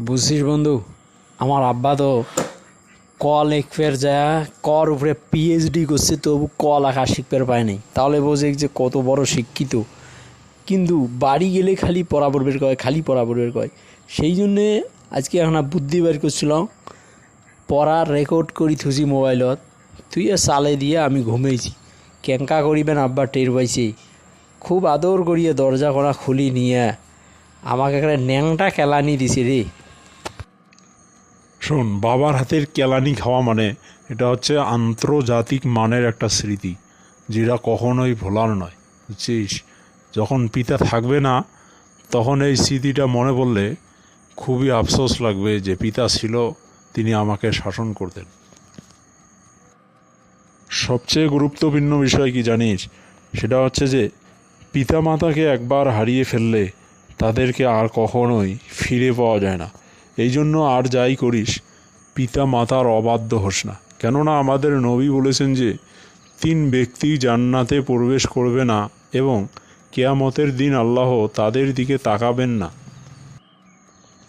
বুঝছিস বন্ধু? আমার আব্বা তো কল একফের যা কর উপরে পিএইচডি করছে, তবু কল আঁকা শিখতে পায়নি তাহলে বোঝে যে কত বড় শিক্ষিত। কিন্তু বাড়ি গেলে খালি পড়া পড়বের কয় খালি পড়া পড়বের কয় সেই জন্যে আজকে এখন বুদ্ধি বের করছিলাম, পড়ার রেকর্ড করি থুসি মোবাইলত তুই চালে দিয়ে আমি ঘুমেছি। কেঙ্কা করিবেন আব্বা, টের পাইছে। খুব আদর করিয়ে দরজা করা খুলি নিয়ে। আমাকে একটা ন্যাংটা কেলানি দিছে রে। শোন বাবার হাতের কেলানি খাওয়া মানে এটা হচ্ছে আন্তর্জাতিক মানের একটা স্মৃতি, যেটা কখনোই ভোলার নয়, বুঝছিস? যখন পিতা থাকবে না, তখন এই স্মৃতিটা মনে পড়লে খুবই আফসোস লাগবে যে পিতা ছিল, তিনি আমাকে শাসন করতেন। সবচেয়ে গুরুত্বপূর্ণ বিষয় কি জানিস? সেটা হচ্ছে যে পিতা মাতাকে একবার হারিয়ে ফেললে তাদেরকে আর কখনোই ফিরে পাওয়া যায় না। এই জন্য আর যাই করিস পিতা মাতার অবাধ্য হোস না। কেননা আমাদের নবী বলেছেন যে, তিন ব্যক্তি জান্নাতে প্রবেশ করবে না এবং কেয়ামতের দিন আল্লাহ তাদের দিকে তাকাবেন না।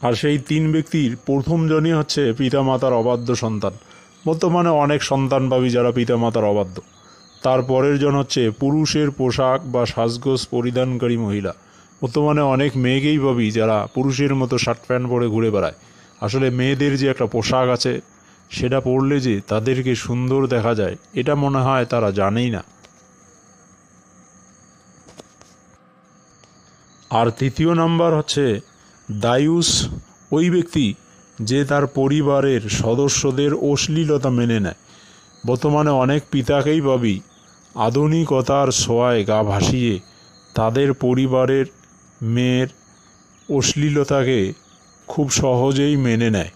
আর সেই তিন ব্যক্তির প্রথম জনই হচ্ছে পিতামাতার অবাধ্য সন্তান। বর্তমানে অনেক সন্তান পাবি যারা পিতামাতার অবাধ্য। তারপরের জন হচ্ছে পুরুষের পোশাক বা সাজগোজ পরিধানকারী মহিলা। বর্তমানে অনেক মেয়েকেই পাবি যারা পুরুষের মতো শার্ট প্যান্ট পরে ঘুরে বেড়ায়। আসলে মেয়েদের যে একটা পোশাক আছে, সেটা পরলে যে তাদেরকে সুন্দর দেখা যায়, এটা মনে হয় তারা জানেই না। আর তৃতীয় নাম্বার হচ্ছে, দায়ুস ওই ব্যক্তি যে তার পরিবারের সদস্যদের অশ্লীলতা মেনে নেয়। বর্তমানে অনেক পিতাকেই পাবি, আধুনিকতার ছোঁয়ায় গা ভাসিয়ে তাদের পরিবারের মেয়ের অশ্লীলতাকে খুব সহজেই মেনে নেয়।